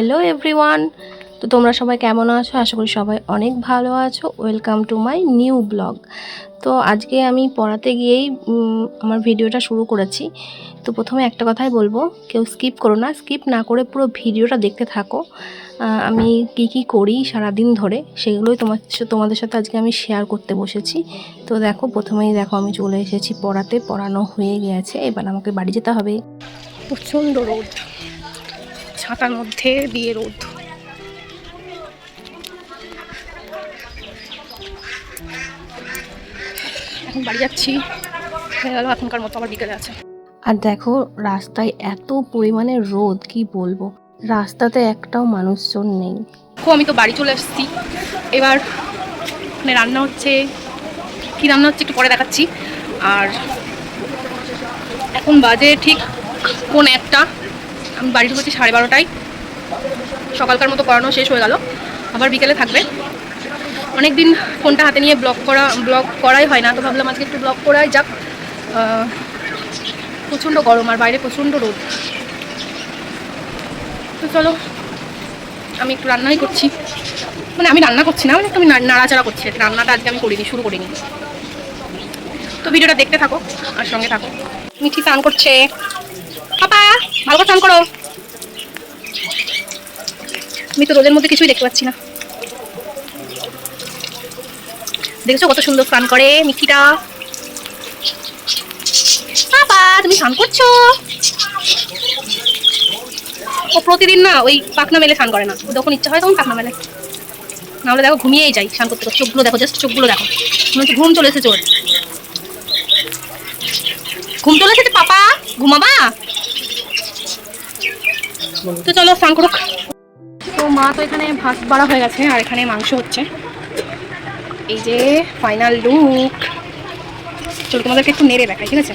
Hello everyone. তো তোমরা সবাই কেমন আছো? আশা করি সবাই অনেক ভালো আছো। Welcome to my new blog. তো আজকে আমি পড়াতে গিয়েই আমার ভিডিওটা শুরু করেছি। তো প্রথমে একটা কথাই বলব, কেউ স্কিপ করো না, স্কিপ না করে পুরো ভিডিওটা দেখতে থাকো। আমি কি কি করি সারাদিন ধরে, সেগুলোই তোমার তোমাদের সাথে আজকে আমি শেয়ার করতে বসেছি। তো দেখো, প্রথমেই দেখো, আমি চলে এসেছি পড়াতে। পড়ানো হয়ে গেছে, এবার আমাকে বাড়ি যেতে হবে। প্রচণ্ড রোদ। ছাতার মধ্যে দিয়ে রোদ। এখন বাড়ি যাচ্ছি। হয়ে গেল এখনকার মতো আবার বিকেলে আছে। আর দেখো রাস্তায় এত পরিমাণে রোদ কি বলব? রাস্তাতে একটাও মানুষজন নেই। আমি তো বাড়ি চলে এসেছি এবার মানে রান্না হচ্ছে কি রান্না হচ্ছে একটু পরে দেখাচ্ছি। আর এখন বাজে ঠিক কোন একটা। আমি বাড়ি ঢুকেছি সাড়ে বারোটায়। সকালকার মতো করানো শেষ হয়ে গেল। আবার বিকেলে থাকবে। অনেক দিন ফোনটা হাতে নিয়ে ব্লগ করা ব্লগ করাই হয় না, তো ভাবলাম আজকে একটু ব্লগ করাই যাক। প্রচণ্ড গরম আর বাইরে প্রচণ্ড রোদ। তো চলো, আমি একটু রান্নাই করছি। মানে আমি রান্না করছি না মানে একটু আমি নাড়াচাড়া করছি। রান্নাটা আজকে আমি করিনি, শুরু করিনি। তো ভিডিওটা দেখতে থাকো, আর সঙ্গে থাকো। মিঠি স্নান করছে। পাপা! ভালো করে স্নান করো। আমি তো রোদের মধ্যে কিছুই দেখতে পাচ্ছি না। দেখেছ কত সুন্দর স্নান করে মিঠিটা পাপা তুমি স্নান করছ? ও প্রতিদিন না ওই পাখনা মেলে স্নান করে না। যখন ইচ্ছা হয় তখন পাখনা মেলে। নাহলে দেখো ঘুমিয়েই যাই স্নান করতে চোখগুলো দেখো জাস্ট চোখগুলো দেখো। মনে হচ্ছে ঘুম চলে এসেছে ওর। ঘুম চলে এসেছে পাপা, ঘুমাবা? তো চলো স্নান করুক। তো মা তো এখানে ভাত বাড়া হয়ে গেছে আর এখানে মাংস হচ্ছে। এই যে ফাইনাল লুক চলো তোমাদেরকে একটু নেড়ে দেখাই ঠিক আছে?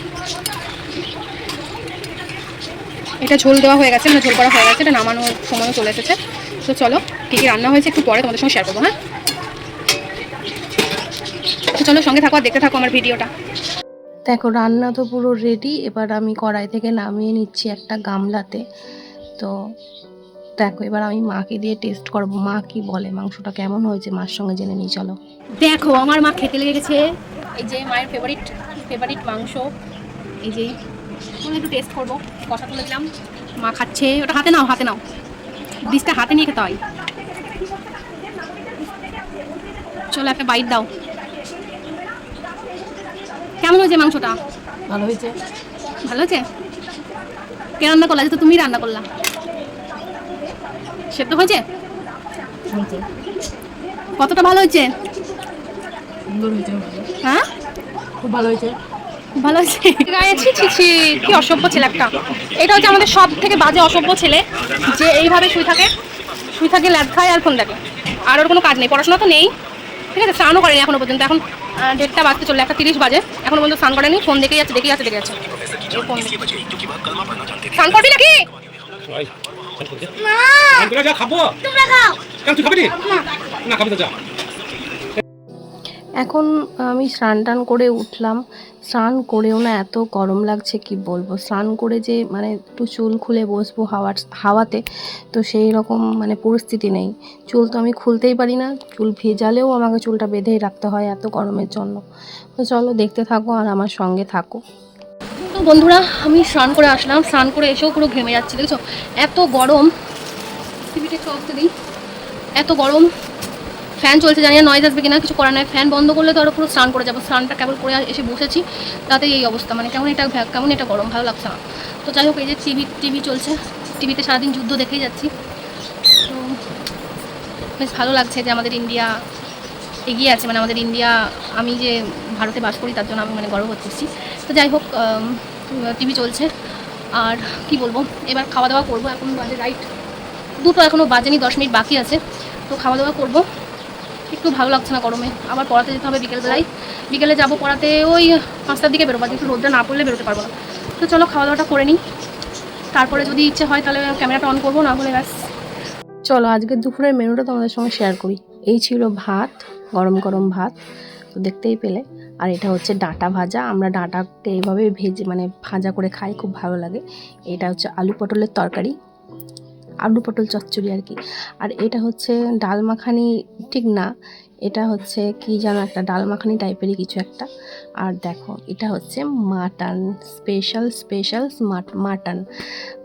এটা ঝোল দেওয়া হয়ে গেছে মানে ঝোল করা হয়ে গেছে এটা নামানোর সময়ও চলে এসেছে। তো চলো কী কী রান্না হয়েছে একটু পরে তোমাদের সঙ্গে শেয়ার করব হ্যাঁ? তো চলো সঙ্গে থাকো আর দেখতে থাকো আমার ভিডিওটা। দেখো রান্না তো পুরো রেডি এবার আমি কড়াই থেকে নামিয়ে নিচ্ছি একটা গামলাতে। তো দেখো এবার আমি মাকে দিয়ে টেস্ট করব। মা কি বলে? মাংসটা কেমন হয়েছে? মার সঙ্গে জেনে নিই চলো। দেখো আমার মা খেতে লেগে গেছে। এই যে মায়ের ফেভারিট ফেভারিট মাংস। এই যে তুমি একটু টেস্ট করব। কষা তুলে দিলাম। মা খাচ্ছে। ওটা হাতে নাও হাতে নাও। ডিশটা হাতে নিয়ে খেতে হয়। চলো একটা বাইট দাও। কেমন হয়েছে মাংসটা? ভালো হয়েছে। ভালো হয়েছে? কে রান্না করলা? তো তুমি রান্না করলা। সেদ্ধ হয়েছে? কতটা ভালো হয়েছে? হ্যাঁ? খুব ভালো হয়েছে। ভালো হয়েছে? গায়ে ছি ছি ছি কি অসভ্য ছেলে একটা। এটা হচ্ছে আমাদের সব থেকে বাজে অসভ্য ছেলে যে এইভাবে শুয়ে থাকে। শুয়ে থাকে ল্যাদ খায় আর ফোন দেখে। আর ওর কোনো কাজ নেই পড়াশোনা তো নেই। ঠিক আছে স্নানও করেনি এখনও পর্যন্ত। এখন দেড়টা বাজতে চললে একটা তিরিশ বাজে। এখনও পর্যন্ত স্নান করেনি ফোন দেখেই যাচ্ছে দেখেই যাচ্ছে দেখে যাচ্ছে। দেখে। স্নান করবি নাকি? ভাই তোরা যা খাব। কেন তুই খাবি না খাবি তো যা। এখন আমি স্নান টান করে উঠলাম। স্নান করেও না এত গরম লাগছে কি বলব? স্নান করে যে মানে একটু চুল খুলে বসবো হাওয়ার হাওয়াতে তো সেই রকম মানে পরিস্থিতি নেই। চুল তো আমি খুলতেই পারি না। চুল ভেজালেও আমাকে চুলটা বেঁধেই রাখতে হয় এত গরমের জন্য। তো চলো দেখতে থাকো আর আমার সঙ্গে থাকো। বন্ধুরা, আমি স্নান করে আসলাম। স্নান করে এসেও পুরো ঘেমে যাচ্ছি, দেখছ? এত গরম। টিভিটা একটু দিই। এত গরম। ফ্যান চলছে, জানি না নয়েজ আসবে কিনা, কিছু করার নাই। ফ্যান বন্ধ করলে তো আরও পুরো স্নান করে যাব। স্নানটা কেবল করে এসে বসেছি। তাতে এই অবস্থা। মানে কেমন এটা কেমন এটা গরম, ভালো লাগছে না। তো যাই হোক, এই যে টিভি টিভি চলছে। টিভিতে সারাদিন যুদ্ধ দেখেই যাচ্ছি। তো বেশ ভালো লাগছে যে আমাদের ইন্ডিয়া এগিয়ে আছে। মানে আমাদের ইন্ডিয়া আমি যে ভারতে বাস করি, তার জন্য আমি মানে গর্ব করতেছি। তো যাই হোক টিভি চলছে। আর কি বলব, এবার খাওয়া দাওয়া করব, এখন বাজে রাইট দুটো এখনও বাজেনি, দশ মিনিট বাকি আছে। তো খাওয়া দাওয়া করব। একটু ভালো লাগছে না গরমে। আবার পড়াতে যেতে হবে বিকেলবেলায়। বিকেলে যাব পড়াতে ওই পাঁচটার দিকে বেরোবো কিন্তু রোদটা না পড়লে বেরোতে পারব না। তো চলো খাওয়া দাওয়াটা করে নিই। তারপরে যদি ইচ্ছে হয় তাহলে ক্যামেরাটা অন করব, না হলে ব্যাস। চলো আজকের দুপুরের মেনুটা তোমাদের সঙ্গে শেয়ার করি। এই ছিল ভাত গরম গরম ভাত। তো দেখতেই পেলে। আর এটা হচ্ছে ডাঁটা ভাজা। আমরা ডাঁটাকে এইভাবে ভেজে মানে ভাজা করে খাই, খুব ভালো লাগে। এটা হচ্ছে আলু পটলের তরকারি, আলু পটল চচ্চড়ি আর কি। আর এটা হচ্ছে ডাল মাখানি ঠিক না, এটা হচ্ছে কি যেন একটা, ডাল মাখানি টাইপেরই কিছু একটা। আর দেখো, এটা হচ্ছে মাটন, স্পেশাল স্পেশাল মাটন।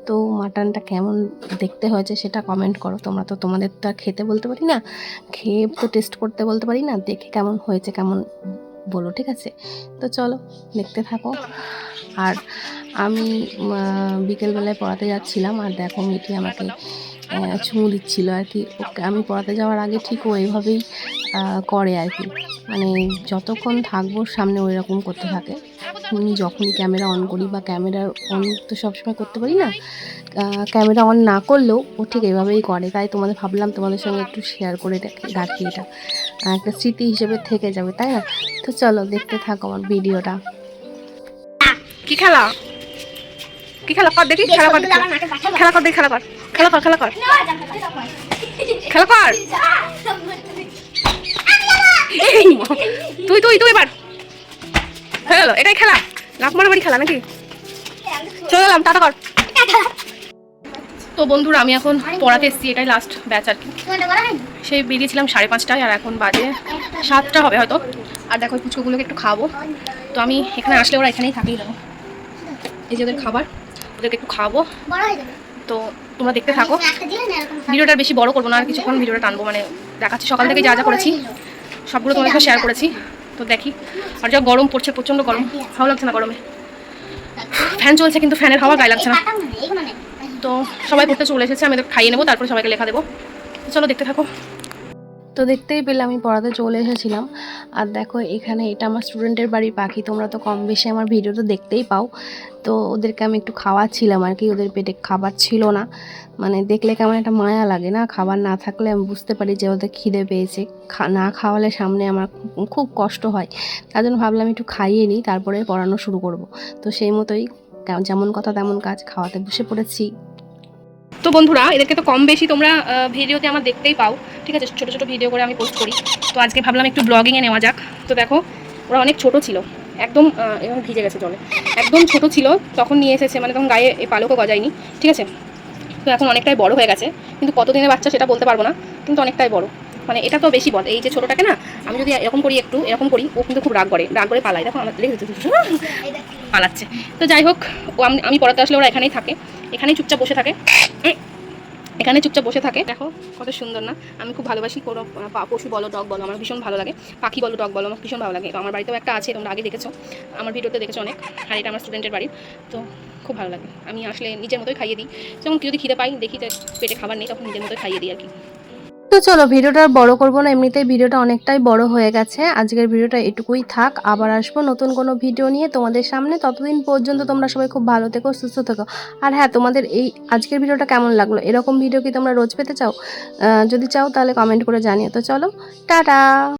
তো মাটনটা কেমন দেখতে হয়েছে সেটা কমেন্ট করো। তোমরা তো তোমাদের তো আর খেতে বলতে পারি না, খেয়ে তো টেস্ট করতে বলতে পারি না, দেখে কেমন হয়েছে, কেমন বলো, ঠিক আছে? তো চলো, দেখতে থাকো। আর আমি বিকেলবেলায় পড়াতে যাচ্ছিলাম, আর দেখো মিটি আমাকে চুমু দিচ্ছিল আর কি। ওকে, আমি পড়াতে যাওয়ার আগে ঠিক ও এইভাবেই করে আর কি। মানে যতক্ষণ থাকব সামনে ওই রকম করতে থাকে। আমি যখনই ক্যামেরা অন করি বা ক্যামেরা অন তো সবসময় করতে পারি না ক্যামেরা অন না করলেও ও ঠিক এভাবেই করে। তাই তোমাদের ভাবলাম তোমাদের সঙ্গে একটু শেয়ার করে রাখি এটা। একটা স্মৃতি হিসেবে থেকে যাবে তাই না? তো চলো দেখতে থাকো আমার ভিডিওটা। কি খেলা? কি খেলা? কর দেখি খেলা কর দেখি। খেলা কর দেখি খেলা কর। খেলা কর খেলা কর। খেলা কর। তুই তুই তুই এবার। হয়ে গেল এটাই খেলা। লাফ মারামারি খেলা নাকি? চলে গেলাম টাটা কর। তো বন্ধুরা আমি এখন পড়াতে এসেছি এটাই লাস্ট ব্যাচ আর কি। সেই বেরিয়েছিলাম সাড়ে পাঁচটায়, আর এখন বাজে সাতটা হবে হয়তো। আর দেখো ওই পুচকোগুলোকে একটু খাব তো আমি এখানে আসলে ওরা এখানেই থাকেই দেখো। এই যে ওদের খাবার, ওদেরকে একটু খাওয়াবো। তো তোমরা দেখতে থাকো। ভিডিওটা বেশি বড় করব না, আর কিছুক্ষণ ভিডিওটা টানবো। মানে দেখাচ্ছি, সকাল থেকে যা যা করেছি, সবগুলো তোমাদের সাথে শেয়ার করেছি। তো দেখি। আর যা গরম পড়ছে, প্রচণ্ড গরম। ভালো লাগছে না গরমে। ফ্যান চলছে, কিন্তু ফ্যানের হাওয়া গায়ে লাগছে না। তো সবাই পড়তে চলে এসেছে, আমি খাইয়ে নেব, তারপরে সবাইকে লেখা দেবো। চলো দেখতে থাকো। তো দেখতেই পেলে আমি পড়াতে চলে এসেছিলাম। আর দেখো এখানে এটা আমার স্টুডেন্টের বাড়ির পাখি, তোমরা তো কম বেশি আমার ভিডিও তো দেখতেই পাও। তো ওদেরকে আমি একটু খাওয়াচ্ছিলাম আর কি, ওদের পেটে খাবার ছিল না। মানে দেখলে কেমন একটা মায়া লাগে না, খাবার না থাকলে আমি বুঝতে পারি যে ওদের খিদে পেয়েছে। না খাওয়ালে সামনে আমার খুব কষ্ট হয়। তার জন্য ভাবলাম একটু খাইয়ে নিই, তারপরে পড়ানো শুরু করব। তো সেই মতোই যেমন কথা তেমন কাজ, খাওয়াতে বসে পড়েছি। তো বন্ধুরা, এদেরকে তো কম বেশি তোমরা ভিডিওতে আমার দেখতেই পাও। ঠিক আছে, ছোটো ছোটো ভিডিও করে আমি পোস্ট করি। তো আজকে ভাবলাম একটু ব্লগিংয়ে নেওয়া যাক। তো দেখো, ওরা অনেক ছোট ছিল। একদম এভাবে ভিজে গেছে জলে। একদম ছোট ছিল, তখন নিয়ে এসেছে মানে তখন গায়ে পালকও গজায়নি। ঠিক আছে? তো এখন অনেকটাই বড় হয়ে গেছে। কিন্তু কত দিনের বাচ্চা সেটা বলতে পারব না, কিন্তু অনেকটাই বড়। মানে এটা তো বেশি বল এই যে ছোটোটাকে না, আমি যদি এরকম করি একটু, এরকম করি, ও কিন্তু খুব রাগ করে। রাগ করে পালায়। দেখো আমার পালাচ্ছে। তো যাই হোক, ও আমি পড়াতে আসলে ওরা এখানেই থাকে। এখানেই চুপচাপ বসে থাকে। এখানে চুপচাপ বসে থাকে। দেখো, কত সুন্দর না? আমি খুব ভালোবাসি কোনো পশু বলো, ডগ বলো, আমার ভীষণ ভালো লাগে। পাখি বলো, ডগ বলো, আমার ভীষণ ভালো লাগে। আমার বাড়িতেও একটা আছে, তোমরা আগে দেখেছ। আমার ভিডিওতে দেখেছ অনেক। আর এটা আমার স্টুডেন্টের বাড়ি। তো খুব ভালো লাগে। আমি আসলে নিজের মতোই খাইয়ে দিই। যখন যদি খিদে পাই, দেখি যে পেটে খাবার নেই, তখন নিজের মতোই খাইয়ে দিই আর কি। তো চলো ভিডিওটা বড় করব না, এমনিতেই ভিডিওটা অনেকটাই বড় হয়ে গেছে। আজকের ভিডিওটা এটুকুই থাক, আবার আসব নতুন কোনো ভিডিও নিয়ে তোমাদের সামনে। ততদিন পর্যন্ত তোমরা সবাই খুব ভালো থেকো, সুস্থ থেকো। আর হ্যাঁ তোমাদের এই আজকের ভিডিওটা কেমন লাগল? এরকম ভিডিও কি তোমরা রোজ পেতে চাও? যদি চাও তাহলে কমেন্ট করে জানিও। তো চলো, টাটা!